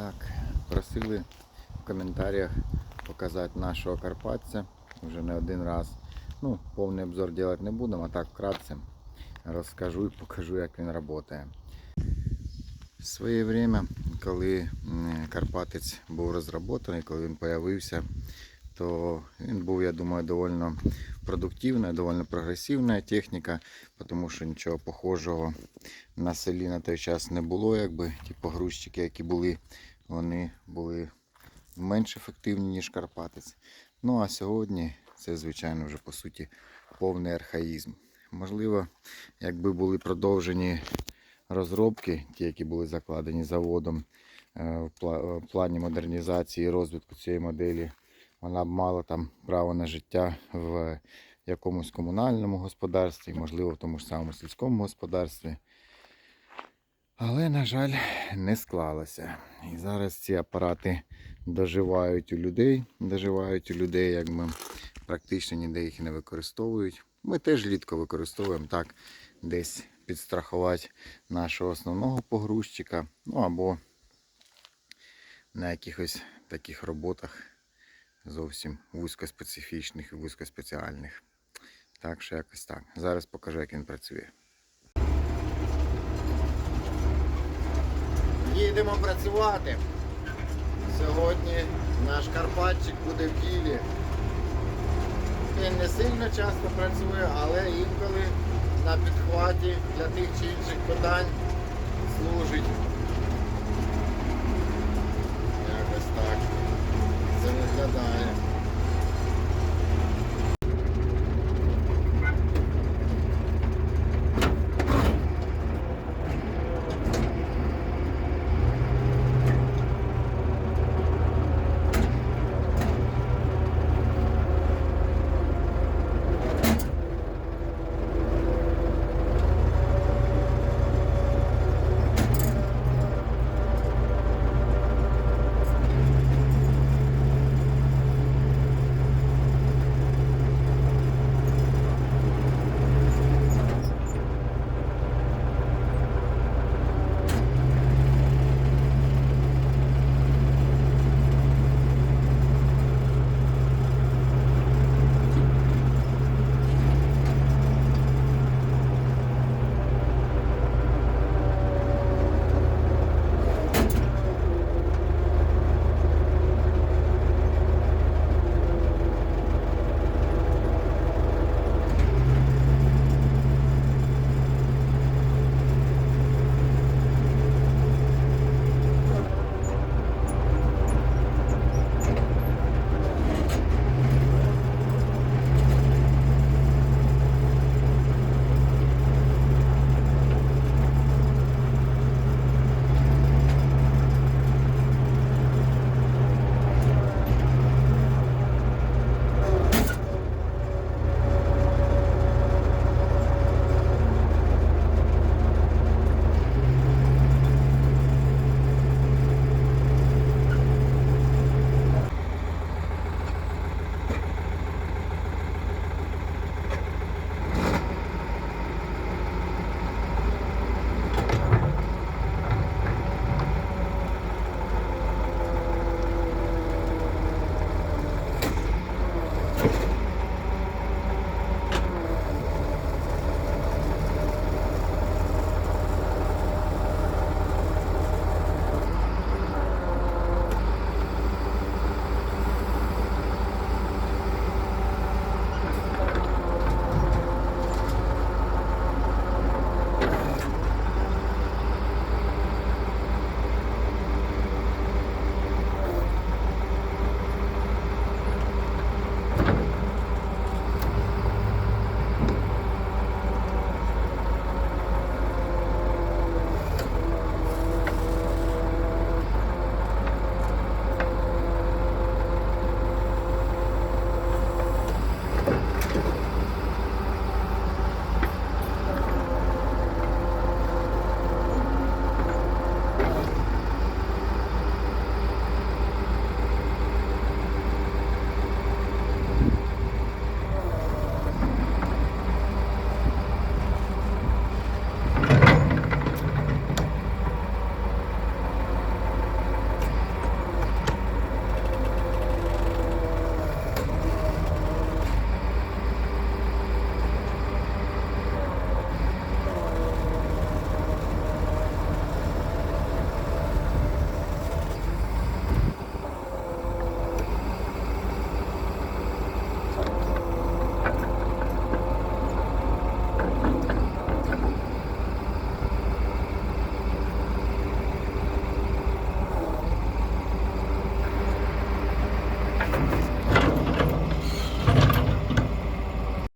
Так, просили в коментарях показати нашого карпатця вже не один раз. Ну, повний обзор робити не будемо, а так вкратце розкажу і покажу, як він працює. В своє время, коли Карпатець був розроблений, коли він з'явився, то він був, я думаю, доволі продуктивна, доволі прогресивна техніка, тому що нічого похожого на селі на той час не було. Якби ті погрузчики, які були, вони були менш ефективні, ніж Карпатець. Ну а сьогодні це, звичайно, вже по суті повний архаїзм. Можливо, якби були продовжені розробки, ті, які були закладені заводом е, пла- в плані модернізації і розвитку цієї моделі, вона б мала там право на життя в якомусь комунальному господарстві, можливо, в тому ж самому сільському господарстві. Але, на жаль, не склалося. І зараз ці апарати доживають у людей, доживають у людей, якби практично ніде їх не використовують. Ми теж рідко використовуємо так, десь підстрахувати нашого основного погрузчика, ну або на якихось таких роботах зовсім вузькоспецифічних і вузькоспеціальних. Так що якось так. Зараз покажу, як він працює. Їдемо працювати. Сьогодні наш Карпатчик буде в ділі. Він не сильно часто працює, але інколи на підхваті для тих чи інших питань служить.